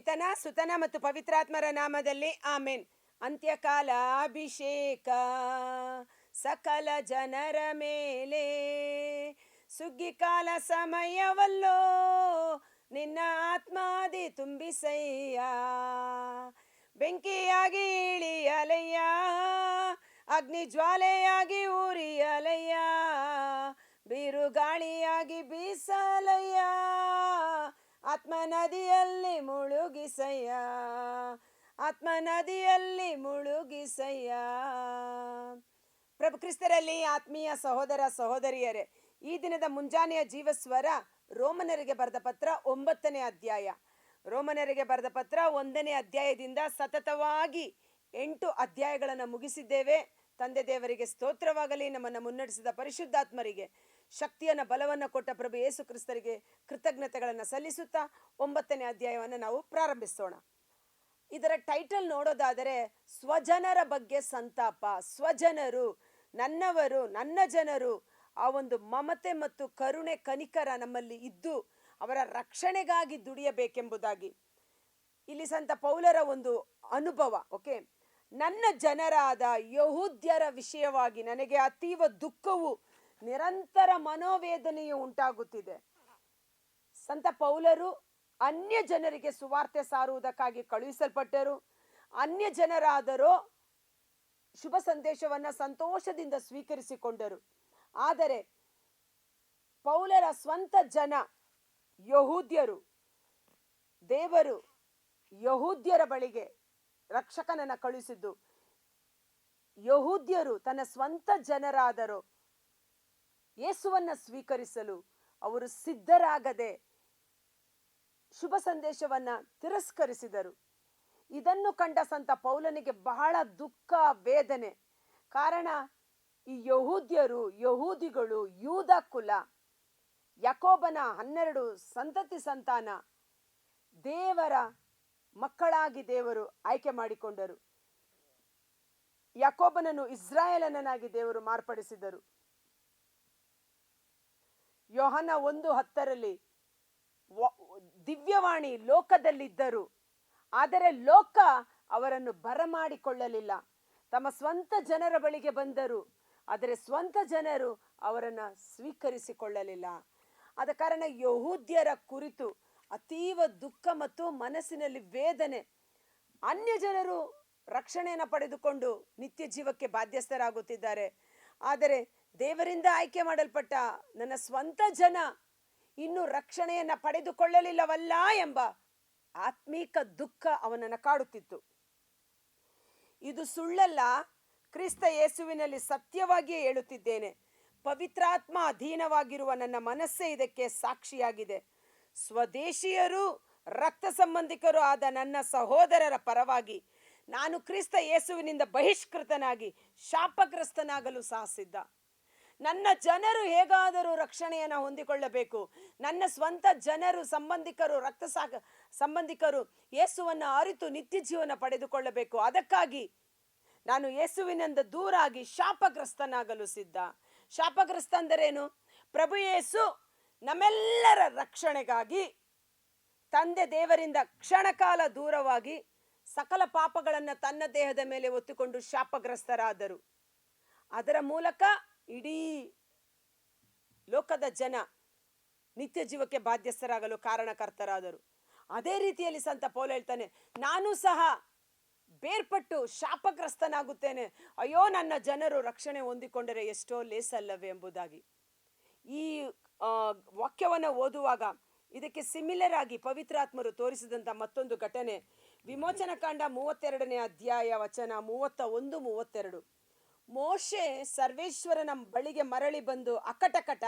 ಪಿತನ, ಸುತನ ಮತ್ತು ಪವಿತ್ರಾತ್ಮರ ನಾಮದಲ್ಲಿ ಆಮೇನ್. ಅಂತ್ಯಕಾಲ ಅಭಿಷೇಕ. ಸಕಲ ಜನರ ಮೇಲೆ ಸುಗ್ಗಿ ಕಾಲ ಸಮಯವಲ್ಲೋ, ನಿನ್ನ ಆತ್ಮಾದಿ ತುಂಬಿಸಯ್ಯ. ಬೆಂಕಿಯಾಗಿ ಇಳಿಯಲಯ್ಯ, ಅಗ್ನಿ ಜ್ವಾಲೆಯಾಗಿ ಉರಿಯಲಯ್ಯ, ಬಿರುಗಾಳಿಯಾಗಿ ಬೀಸಲಯ್ಯ. ಆತ್ಮ ನದಿಯಲ್ಲಿ ಮುಳುಗಿಸಯ್ಯ. ಆತ್ಮ ನದಿಯಲ್ಲಿ ಮುಳುಗಿಸಯ್ಯ. ಪ್ರಭು ಕ್ರಿಸ್ತರಲ್ಲಿ ಆತ್ಮೀಯ ಸಹೋದರ ಸಹೋದರಿಯರೇ, ಈ ದಿನದ ಮುಂಜಾನೆಯ ಜೀವಸ್ವರ ರೋಮನರಿಗೆ ಬರೆದ ಪತ್ರ ಒಂಬತ್ತನೇ ಅಧ್ಯಾಯ. ರೋಮನರಿಗೆ ಬರೆದ ಪತ್ರ ಒಂದನೇ ಅಧ್ಯಾಯದಿಂದ ಸತತವಾಗಿ ಎಂಟು ಅಧ್ಯಾಯಗಳನ್ನು ಮುಗಿಸಿದ್ದೇವೆ. ತಂದೆ ದೇವರಿಗೆ ಸ್ತೋತ್ರವಾಗಲಿ, ನಮ್ಮನ್ನು ಮುನ್ನಡೆಸಿದ ಪರಿಶುದ್ಧಾತ್ಮರಿಗೆ. ಶಕ್ತಿಯನ್ನ, ಬಲವನ್ನು ಕೊಟ್ಟ ಪ್ರಭು ಯೇಸು ಕ್ರಿಸ್ತರಿಗೆ ಕೃತಜ್ಞತೆಗಳನ್ನು ಸಲ್ಲಿಸುತ್ತಾ ಒಂಬತ್ತನೇ ಅಧ್ಯಾಯವನ್ನು ನಾವು ಪ್ರಾರಂಭಿಸೋಣ. ಇದರ ಟೈಟಲ್ ನೋಡೋದಾದರೆ, ಸ್ವಜನರ ಬಗ್ಗೆ ಸಂತಾಪ. ಸ್ವಜನರು, ನನ್ನವರು, ನನ್ನ ಜನರು, ಆ ಒಂದು ಮಮತೆ ಮತ್ತು ಕರುಣೆ ಕನಿಕರ ನಮ್ಮಲ್ಲಿ ಇದ್ದು ಅವರ ರಕ್ಷಣೆಗಾಗಿ ದುಡಿಯಬೇಕೆಂಬುದಾಗಿ. ಇಲ್ಲಿ ಸಂತ ಪೌಲರ ಒಂದು ಅನುಭವ ಓಕೆ ನನ್ನ ಜನರಾದ ಯಹೂದ್ಯರ ವಿಷಯವಾಗಿ ನನಗೆ ಅತೀವ ದುಃಖವು ನಿರಂತರ ಮನೋವೇದನೆಯು ಉಂಟಾಗುತ್ತಿದೆ. ಸಂತ ಪೌಲರು ಅನ್ಯ ಜನರಿಗೆ ಸುವಾರ್ತೆ ಸಾರುವುದಕ್ಕಾಗಿ ಕಳುಹಿಸಲ್ಪಟ್ಟರು. ಅನ್ಯ ಜನರಾದರೂ ಶುಭ ಸಂದೇಶವನ್ನ ಸಂತೋಷದಿಂದ ಸ್ವೀಕರಿಸಿಕೊಂಡರು. ಆದರೆ ಪೌಲರ ಸ್ವಂತ ಜನ ಯಹೂದ್ಯರು, ದೇವರು ಯಹೂದ್ಯರ ಬಳಿಗೆ ರಕ್ಷಕನನ್ನ ಕಳುಹಿಸಿದ್ದು. ಯಹೂದ್ಯರು ತನ್ನ ಸ್ವಂತ ಜನರಾದರು ಯೇಸುವನ್ನ ಸ್ವೀಕರಿಸಲು ಅವರು ಸಿದ್ಧರಾಗದೆ ಶುಭ ಸಂದೇಶವನ್ನ ತಿರಸ್ಕರಿಸಿದರು. ಇದನ್ನು ಕಂಡ ಸಂತ ಪೌಲನಿಗೆ ಬಹಳ ದುಃಖ, ವೇದನೆ. ಕಾರಣ, ಈ ಯಹೂದ್ಯರು, ಯಹೂದಿಗಳು, ಯೂದ ಕುಲ, ಯಕೋಬನ ಹನ್ನೆರಡು ಸಂತತಿ ಸಂತಾನ, ದೇವರ ಮಕ್ಕಳಾಗಿ ದೇವರು ಆಯ್ಕೆ ಮಾಡಿಕೊಂಡರು. ಯಾಕೋಬನನ್ನು ಇಸ್ರಾಯೇಲನನ್ನಾಗಿ ದೇವರು ಮಾರ್ಪಡಿಸಿದರು. ಯೋಹನ ಒಂದು ಹತ್ತರಲ್ಲಿ ದಿವ್ಯವಾಣಿ ಲೋಕದಲ್ಲಿದ್ದರು. ಆದರೆ ಲೋಕ ಅವರನ್ನು ಬರಮಾಡಿಕೊಳ್ಳಲಿಲ್ಲ. ತಮ್ಮ ಸ್ವಂತ ಜನರ ಬಳಿಗೆ ಬಂದರು. ಆದರೆ ಸ್ವಂತ ಜನರು ಅವರನ್ನು ಸ್ವೀಕರಿಸಿಕೊಳ್ಳಲಿಲ್ಲ. ಆದ ಕಾರಣ ಯಹೂದ್ಯರ ಕುರಿತು ಅತೀವ ದುಃಖ ಮತ್ತು ಮನಸ್ಸಿನಲ್ಲಿ ವೇದನೆ, ಅನ್ಯ ಜನರು ರಕ್ಷಣೆಯನ್ನು ಪಡೆದುಕೊಂಡು ನಿತ್ಯ ಜೀವಕ್ಕೆ ಬಾಧ್ಯಸ್ಥರಾಗುತ್ತಿದ್ದಾರೆ. ಆದರೆ ದೇವರಿಂದ ಆಯ್ಕೆ ಮಾಡಲ್ಪಟ್ಟ ನನ್ನ ಸ್ವಂತ ಜನ ಇನ್ನು ರಕ್ಷಣೆಯನ್ನ ಪಡೆದುಕೊಳ್ಳಲಿಲ್ಲವಲ್ಲ ಎಂಬ ಆತ್ಮೀಕ ದುಃಖ ಅವನನ್ನು ಕಾಡುತ್ತಿತ್ತು. ಇದು ಸುಳ್ಳಲ್ಲ, ಕ್ರಿಸ್ತ ಯೇಸುವಿನಲ್ಲಿ ಸತ್ಯವಾಗಿಯೇ ಹೇಳುತ್ತಿದ್ದೇನೆ. ಪವಿತ್ರಾತ್ಮ ಅಧೀನವಾಗಿರುವ ನನ್ನ ಮನಸ್ಸೇ ಇದಕ್ಕೆ ಸಾಕ್ಷಿಯಾಗಿದೆ. ಸ್ವದೇಶಿಯರು, ರಕ್ತ ಸಂಬಂಧಿಕರು ಆದ ನನ್ನ ಸಹೋದರರ ಪರವಾಗಿ ನಾನು ಕ್ರಿಸ್ತ ಯೇಸುವಿನಿಂದ ಬಹಿಷ್ಕೃತನಾಗಿ ಶಾಪಗ್ರಸ್ತನಾಗಲು ಸಾಹಸಿದ್ದ ನನ್ನ ಜನರು ಹೇಗಾದರೂ ರಕ್ಷಣೆಯನ್ನು ಹೊಂದಿಕೊಳ್ಳಬೇಕು. ನನ್ನ ಸ್ವಂತ ಜನರು, ಸಂಬಂಧಿಕರು, ರಕ್ತ ಸಾಕ ಸಂಬಂಧಿಕರು ಯೇಸುವನ್ನು ಅರಿತು ನಿತ್ಯ ಜೀವನ ಪಡೆದುಕೊಳ್ಳಬೇಕು. ಅದಕ್ಕಾಗಿ ನಾನು ಯೇಸುವಿನಿಂದ ದೂರಾಗಿ ಶಾಪಗ್ರಸ್ತನಾಗಲು ಸಿದ್ಧ. ಶಾಪಗ್ರಸ್ತ ಅಂದರೇನು ಪ್ರಭು ಯೇಸು ನಮ್ಮೆಲ್ಲರ ರಕ್ಷಣೆಗಾಗಿ, ತಂದೆ ದೇವರಿಂದ ಕ್ಷಣಕಾಲ ದೂರವಾಗಿ ಸಕಲ ಪಾಪಗಳನ್ನು ತನ್ನ ದೇಹದ ಮೇಲೆ ಒತ್ತುಕೊಂಡು ಶಾಪಗ್ರಸ್ತರಾದರು. ಅದರ ಮೂಲಕ ಇಡೀ ಲೋಕದ ಜನ ನಿತ್ಯ ಜೀವಕ್ಕೆ ಬಾಧ್ಯಸ್ಥರಾಗಲು ಕಾರಣಕರ್ತರಾದರು. ಅದೇ ರೀತಿಯಲ್ಲಿ ಸಂತ ಪೌಲ ಹೇಳ್ತಾನೆ, ನಾನು ಸಹ ಬೇರ್ಪಟ್ಟು ಶಾಪಗ್ರಸ್ತನಾಗುತ್ತೇನೆ. ಅಯ್ಯೋ, ನನ್ನ ಜನರು ರಕ್ಷಣೆ ಹೊಂದಿಕೊಂಡರೆ ಎಷ್ಟೋ ಲೇಸಲ್ಲವೇ ಎಂಬುದಾಗಿ. ಈ ವಾಕ್ಯವನ್ನು ಓದುವಾಗ ಇದಕ್ಕೆ ಸಿಮಿಲರ್ ಆಗಿ ಪವಿತ್ರಾತ್ಮರು ತೋರಿಸಿದಂಥ ಮತ್ತೊಂದು ಘಟನೆ. ವಿಮೋಚನಕಾಂಡ ಮೂವತ್ತೆರಡನೇ ಅಧ್ಯಾಯ ವಚನ ಮೂವತ್ತ ಒಂದು ಮೂವತ್ತೆರಡು. ಮೋಶೆ ಸರ್ವೇಶ್ವರನ ಬಳಿಗೆ ಮರಳಿ ಬಂದು ಅಕಟಕಟ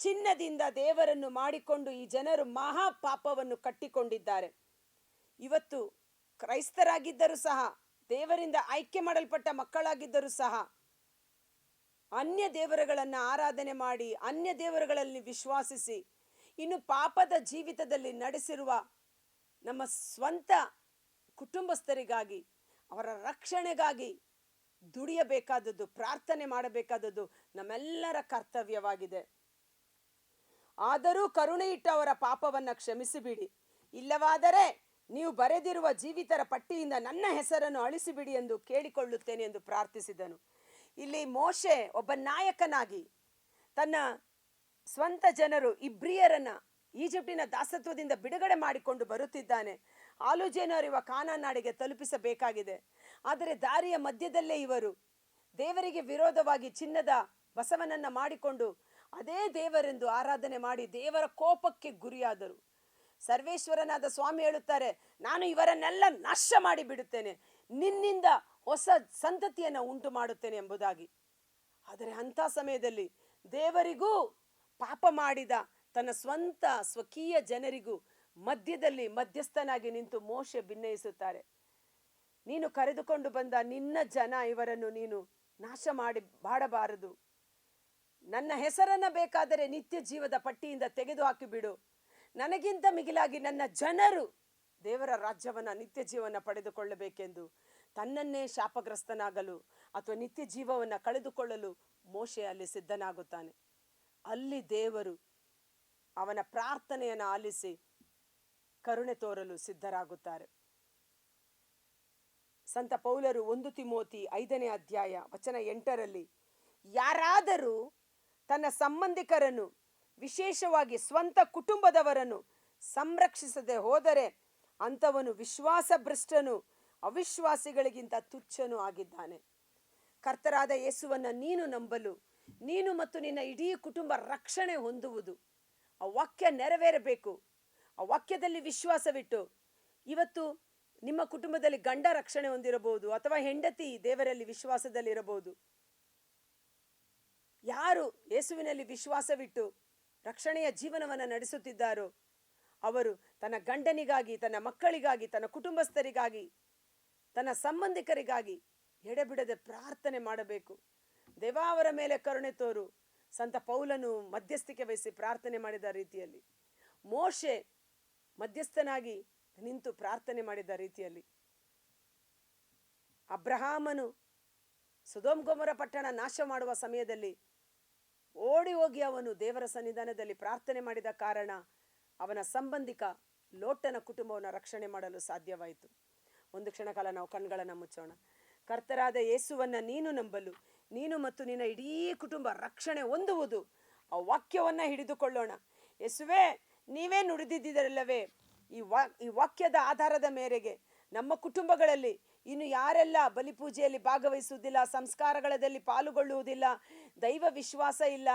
ಚಿನ್ನದಿಂದ ದೇವರನ್ನು ಮಾಡಿಕೊಂಡು ಈ ಜನರು ಮಹಾ ಪಾಪವನ್ನು ಕಟ್ಟಿಕೊಂಡಿದ್ದಾರೆ. ಇವತ್ತು ಕ್ರೈಸ್ತರಾಗಿದ್ದರೂ ಸಹ, ದೇವರಿಂದ ಆಯ್ಕೆ ಮಾಡಲ್ಪಟ್ಟ ಮಕ್ಕಳಾಗಿದ್ದರೂ ಸಹ, ಅನ್ಯ ದೇವರುಗಳನ್ನು ಆರಾಧನೆ ಮಾಡಿ, ಅನ್ಯ ದೇವರುಗಳಲ್ಲಿ ವಿಶ್ವಾಸಿಸಿ, ಇನ್ನು ಪಾಪದ ಜೀವಿತದಲ್ಲಿ ನಡೆಸಿರುವ ನಮ್ಮ ಸ್ವಂತ ಕುಟುಂಬಸ್ಥರಿಗಾಗಿ, ಅವರ ರಕ್ಷಣೆಗಾಗಿ ದುಡಿಯಬೇಕಾದದ್ದು, ಪ್ರಾರ್ಥನೆ ಮಾಡಬೇಕಾದದ್ದು ನಮ್ಮೆಲ್ಲರ ಕರ್ತವ್ಯವಾಗಿದೆ. ಆದರೂ ಕರುಣೆ ಇಟ್ಟು ಅವರ ಪಾಪವನ್ನು ಕ್ಷಮಿಸಿಬಿಡಿ. ಇಲ್ಲವಾದರೆ ನೀವು ಬರೆದಿರುವ ಜೀವಿತರ ಪಟ್ಟಿಯಿಂದ ನನ್ನ ಹೆಸರನ್ನು ಅಳಿಸಿಬಿಡಿ ಎಂದು ಕೇಳಿಕೊಳ್ಳುತ್ತೇನೆ ಎಂದು ಪ್ರಾರ್ಥಿಸಿದನು. ಇಲ್ಲಿ ಮೋಶೆ ಒಬ್ಬ ನಾಯಕನಾಗಿ ತನ್ನ ಸ್ವಂತ ಜನರು ಇಬ್ರಿಯರನ್ನ ಈಜಿಪ್ಟಿನ ದಾಸತ್ವದಿಂದ ಬಿಡುಗಡೆ ಮಾಡಿಕೊಂಡು ಬರುತ್ತಿದ್ದಾನೆ. ಆಲೂಜೇನರಿವ ಅರಿವ ನಾಡಿಗೆ ತಲುಪಿಸಬೇಕಾಗಿದೆ. ಆದರೆ ದಾರಿಯ ಮಧ್ಯದಲ್ಲೇ ಇವರು. ದೇವರಿಗೆ ವಿರೋಧವಾಗಿ ಚಿನ್ನದ ಬಸವನನ್ನ ಮಾಡಿಕೊಂಡು ಅದೇ ದೇವರೆಂದು ಆರಾಧನೆ ಮಾಡಿ ದೇವರ ಕೋಪಕ್ಕೆ ಗುರಿಯಾದರು. ಸರ್ವೇಶ್ವರನಾದ ಸ್ವಾಮಿ ಹೇಳುತ್ತಾರೆ, ನಾನು ಇವರನ್ನೆಲ್ಲ ನಾಶ ಮಾಡಿ ಬಿಡುತ್ತೇನೆ. ನಿನ್ನಿಂದ ಹೊಸ ಸಂತತಿಯನ್ನು ಉಂಟು ಮಾಡುತ್ತೇನೆ ಎಂಬುದಾಗಿ. ಆದರೆ ಅಂಥ ಸಮಯದಲ್ಲಿ ದೇವರಿಗೂ ಪಾಪ ಮಾಡಿದ ತನ್ನ ಸ್ವಂತ ಸ್ವಕೀಯ ಜನರಿಗೂ ಮಧ್ಯದಲ್ಲಿ ಮಧ್ಯಸ್ಥನಾಗಿ ನಿಂತು ಮೋಶೆ ಭಿನ್ನಯಿಸುತ್ತಾರೆ ನೀನು ಕರೆದುಕೊಂಡು ಬಂದ ನಿನ್ನ ಜನ ಇವರನ್ನು ನೀನು ನಾಶ ಮಾಡಿ ಬಾಡಬಾರದು. ನನ್ನ ಹೆಸರನ್ನ ಬೇಕಾದರೆ ನಿತ್ಯ ಜೀವದ ಪಟ್ಟಿಯಿಂದ ತೆಗೆದು ಹಾಕಿಬಿಡು ನನಗಿಂತ ಮಿಗಿಲಾಗಿ ನನ್ನ ಜನರು ದೇವರ ರಾಜ್ಯವನ್ನ, ನಿತ್ಯ ಜೀವನ ಪಡೆದುಕೊಳ್ಳಬೇಕೆಂದು ತನ್ನನ್ನೇ ಶಾಪಗ್ರಸ್ತನಾಗಲು ಅಥವಾ ನಿತ್ಯ ಜೀವವನ್ನು ಕಳೆದುಕೊಳ್ಳಲು ಮೋಶೆ ಅಲ್ಲಿ ಸಿದ್ಧನಾಗುತ್ತಾನೆ. ಅಲ್ಲಿ ದೇವರು ಅವನ ಪ್ರಾರ್ಥನೆಯನ್ನು ಆಲಿಸಿ ಕರುಣೆ ತೋರಲು ಸಿದ್ಧರಾಗುತ್ತಾರೆ. ಸಂತ ಪೌಲರು ಒಂದು ತಿಮೋತಿ ಐದನೇ ಅಧ್ಯಾಯ ವಚನ ಎಂಟರಲ್ಲಿ, ಯಾರಾದರೂ ತನ್ನ ಸಂಬಂಧಿಕರನ್ನು, ವಿಶೇಷವಾಗಿ ಸ್ವಂತ ಕುಟುಂಬದವರನ್ನು ಸಂರಕ್ಷಿಸದೆ ಹೋದರೆ ಅಂಥವನು ವಿಶ್ವಾಸಭ್ರಷ್ಟನು, ಅವಿಶ್ವಾಸಿಗಳಿಗಿಂತ ತುಚ್ಛನೂ ಆಗಿದ್ದಾನೆ. ಕರ್ತರಾದ ಯೇಸುವನ್ನ ನೀನು ನಂಬಲು, ನೀನು ಮತ್ತು ನಿನ್ನ ಇಡೀ ಕುಟುಂಬ ರಕ್ಷಣೆ ಹೊಂದುವುದು, ಆ ವಾಕ್ಯ ನೆರವೇರಬೇಕು, ಆ ವಾಕ್ಯದಲ್ಲಿ ವಿಶ್ವಾಸವಿಟ್ಟು, ಇವತ್ತು ನಿಮ್ಮ ಕುಟುಂಬದಲ್ಲಿ ಗಂಡ ರಕ್ಷಣೆ ಹೊಂದಿರಬಹುದು ಅಥವಾ ಹೆಂಡತಿ ದೇವರಲ್ಲಿ ವಿಶ್ವಾಸದಲ್ಲಿರಬಹುದು. ಯಾರು ಯೇಸುವಿನಲ್ಲಿ ವಿಶ್ವಾಸವಿಟ್ಟು ರಕ್ಷಣೆಯ ಜೀವನವನ್ನು ನಡೆಸುತ್ತಿದ್ದಾರೋ, ಅವರು ತನ್ನ ಗಂಡನಿಗಾಗಿ, ತನ್ನ ಮಕ್ಕಳಿಗಾಗಿ, ತನ್ನ ಕುಟುಂಬಸ್ಥರಿಗಾಗಿ, ತನ್ನ ಸಂಬಂಧಿಕರಿಗಾಗಿ ಎಡೆಬಿಡದೆ ಪ್ರಾರ್ಥನೆ ಮಾಡಬೇಕು. ದೇವಾವರ ಮೇಲೆ ಕರುಣೆ ತೋರು. ಸಂತ ಪೌಲನು ಮಧ್ಯಸ್ಥಿಕೆ ವಹಿಸಿ ಪ್ರಾರ್ಥನೆ ಮಾಡಿದ ರೀತಿಯಲ್ಲಿ. ಮೋಶೆ ಮಧ್ಯಸ್ಥನಾಗಿ ನಿಂತು ಪ್ರಾರ್ಥನೆ ಮಾಡಿದ ರೀತಿಯಲ್ಲಿ. ಅಬ್ರಹಾಮನು ಸುಧೋಮ್ಗೊಮ್ಮರ ಪಟ್ಟಣ ನಾಶ ಮಾಡುವ ಸಮಯದಲ್ಲಿ ಓಡಿ ಹೋಗಿ ಅವನು ದೇವರ ಸನ್ನಿಧಾನದಲ್ಲಿ ಪ್ರಾರ್ಥನೆ ಮಾಡಿದ ಕಾರಣ ಅವನ ಸಂಬಂಧಿಕ ಲೋಟನ ಕುಟುಂಬವನ್ನು ರಕ್ಷಣೆ ಮಾಡಲು ಸಾಧ್ಯವಾಯಿತು. ಒಂದು ಕ್ಷಣಕಾಲ ನಾವು ಕಣ್ಗಳನ್ನು ಮುಚ್ಚೋಣ. ಕರ್ತರಾದ ಯೇಸುವನ್ನ ನೀನು ನಂಬಲು, ನೀನು ಮತ್ತು ನಿನ್ನ ಇಡೀ ಕುಟುಂಬ ರಕ್ಷಣೆ ಹೊಂದುವುದು ಆ ವಾಕ್ಯವನ್ನ ಹಿಡಿದುಕೊಳ್ಳೋಣ. ಯೇಸುವೆ, ನೀವೇ ನುಡಿದಿದ್ದರಲ್ಲವೇ ಈ ವಾ, ಈ ವಾಕ್ಯದ ಆಧಾರದ ಮೇರೆಗೆ ನಮ್ಮ ಕುಟುಂಬಗಳಲ್ಲಿ ಇನ್ನು ಯಾರೆಲ್ಲ ಬಲಿಪೂಜೆಯಲ್ಲಿ ಭಾಗವಹಿಸುವುದಿಲ್ಲ ಸಂಸ್ಕಾರಗಳಲ್ಲಿ ಪಾಲುಗೊಳ್ಳುವುದಿಲ್ಲ, ದೈವ ವಿಶ್ವಾಸ ಇಲ್ಲ,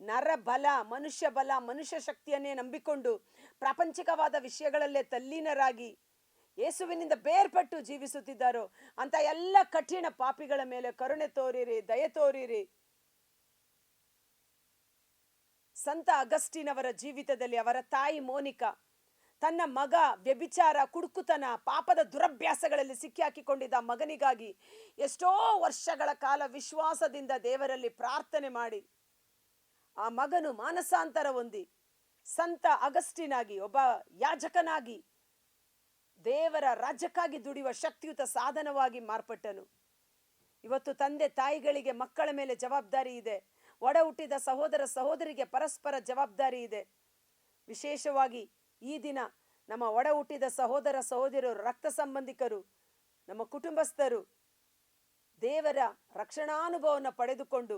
ನರ ಬಲ, ಮನುಷ್ಯ ಬಲ, ಮನುಷ್ಯ ಶಕ್ತಿಯನ್ನೇ ನಂಬಿಕೊಂಡು ಪ್ರಾಪಂಚಿಕವಾದ ವಿಷಯಗಳಲ್ಲೇ ತಲ್ಲೀನರಾಗಿ ಯೇಸುವಿನಿಂದ ಬೇರ್ಪಟ್ಟು ಜೀವಿಸುತ್ತಿದ್ದಾರೋ ಅಂತ ಎಲ್ಲ ಕಠಿಣ ಪಾಪಿಗಳ ಮೇಲೆ ಕರುಣೆ ತೋರಿರಿ, ದಯೆ ತೋರಿರಿ. ಸಂತ ಅಗಸ್ಟಿನವರ ಜೀವಿತದಲ್ಲಿ ಅವರ ತಾಯಿ ಮೋನಿಕಾ ತನ್ನ ಮಗ ವ್ಯಭಿಚಾರ, ಕುಡುಕುತನ, ಪಾಪದ ದುರಭ್ಯಾಸಗಳಲ್ಲಿ ಸಿಕ್ಕಿಹಾಕಿಕೊಂಡಿದ್ದ ಮಗನಿಗಾಗಿ ಎಷ್ಟೋ ವರ್ಷಗಳ ಕಾಲ ವಿಶ್ವಾಸದಿಂದ ದೇವರಲ್ಲಿ ಪ್ರಾರ್ಥನೆ ಮಾಡಿ ಆ ಮಗನು ಮಾನಸಾಂತರ ಹೊಂದಿ ಸಂತ ಅಗಸ್ಟಿನಾಗಿ ಒಬ್ಬ ಯಾಜಕನಾಗಿ ದೇವರ ರಾಜ್ಯಕ್ಕಾಗಿ ದುಡಿಯುವ ಶಕ್ತಿಯುತ ಸಾಧನವಾಗಿ ಮಾರ್ಪಟ್ಟನು. ಇವತ್ತು ತಂದೆ ತಾಯಿಗಳಿಗೆ ಮಕ್ಕಳ ಮೇಲೆ ಜವಾಬ್ದಾರಿ ಇದೆ. ಒಡ ಹುಟ್ಟಿದ ಸಹೋದರ ಸಹೋದರಿಗೆ ಪರಸ್ಪರ ಜವಾಬ್ದಾರಿ ಇದೆ. ವಿಶೇಷವಾಗಿ ಈ ದಿನ ನಮ್ಮ ಒಡ ಹುಟ್ಟಿದ ಸಹೋದರ ಸಹೋದರರು ರಕ್ತ ಸಂಬಂಧಿಕರು, ನಮ್ಮ ಕುಟುಂಬಸ್ಥರು, ದೇವರ ರಕ್ಷಣಾನುಭವವನ್ನು ಪಡೆದುಕೊಂಡು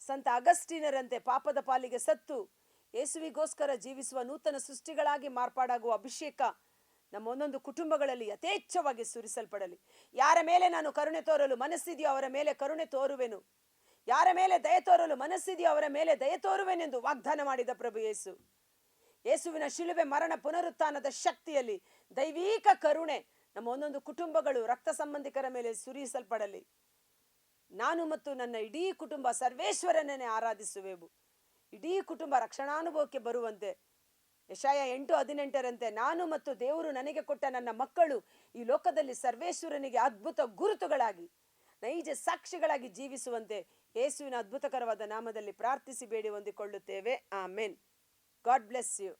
ಸಂತ ಅಗಸ್ಟಿನರಂತೆ ಪಾಪದ ಪಾಲಿಗೆ ಸತ್ತು ಯೇಸುವಿಗೋಸ್ಕರ ಜೀವಿಸುವ ನೂತನ ಸೃಷ್ಟಿಗಳಾಗಿ ಮಾರ್ಪಾಡಾಗುವ ಅಭಿಷೇಕ ನಮ್ಮ ಒಂದೊಂದು ಕುಟುಂಬಗಳಲ್ಲಿ ಯಥೇಚ್ಛವಾಗಿ ಸುರಿಸಲ್ಪಡಲಿ. ಯಾರ ಮೇಲೆ ನಾನು ಕರುಣೆ ತೋರಲು ಮನಸ್ಸಿದೆಯೋ ಅವರ ಮೇಲೆ ಕರುಣೆ ತೋರುವೆನು. ಯಾರ ಮೇಲೆ ದಯ ತೋರಲು ಮನಸ್ಸಿದೆಯೋ ಅವರ ಮೇಲೆ ದಯ ತೋರುವೆನೆಂದು ವಾಗ್ದಾನ ಮಾಡಿದ ಪ್ರಭು ಯೇಸು. ಯೇಸುವಿನ ಶಿಲುಬೆ ಮರಣ ಪುನರುತ್ಥಾನದ ಶಕ್ತಿಯಲ್ಲಿ ದೈವಿಕ ಕರುಣೆ ನಮ್ಮ ಒಂದೊಂದು ಕುಟುಂಬಗಳು ರಕ್ತ ಸಂಬಂಧಿಕರ ಮೇಲೆ ಸುರಿಸಲ್ಪಡಲಿ. ನಾನು ಮತ್ತು ನನ್ನ ಇಡೀ ಕುಟುಂಬ ಸರ್ವೇಶ್ವರನನ್ನೇ ಆರಾಧಿಸುವೆವು. ಇಡೀ ಕುಟುಂಬ ರಕ್ಷಣಾನುಭವಕ್ಕೆ ಬರುವಂತೆ ಯಶಾಯ ಎಂಟು ಹದಿನೆಂಟರಂತೆ ನಾನು ಮತ್ತು ದೇವರು ನನಗೆ ಕೊಟ್ಟ ನನ್ನ ಮಕ್ಕಳು ಈ ಲೋಕದಲ್ಲಿ ಸರ್ವೇಶ್ವರನಿಗೆ ಅದ್ಭುತ ಗುರುತುಗಳಾಗಿ, ನೈಜ ಸಾಕ್ಷಿಗಳಾಗಿ ಜೀವಿಸುವಂತೆ ಯೇಸುವಿನ ಅದ್ಭುತಕರವಾದ ನಾಮದಲ್ಲಿ ಪ್ರಾರ್ಥಿಸಿ ಬೇಡಿ ಹೊಂದಿಕೊಳ್ಳುತ್ತೇವೆ. ಆಮೆನ್. God bless you.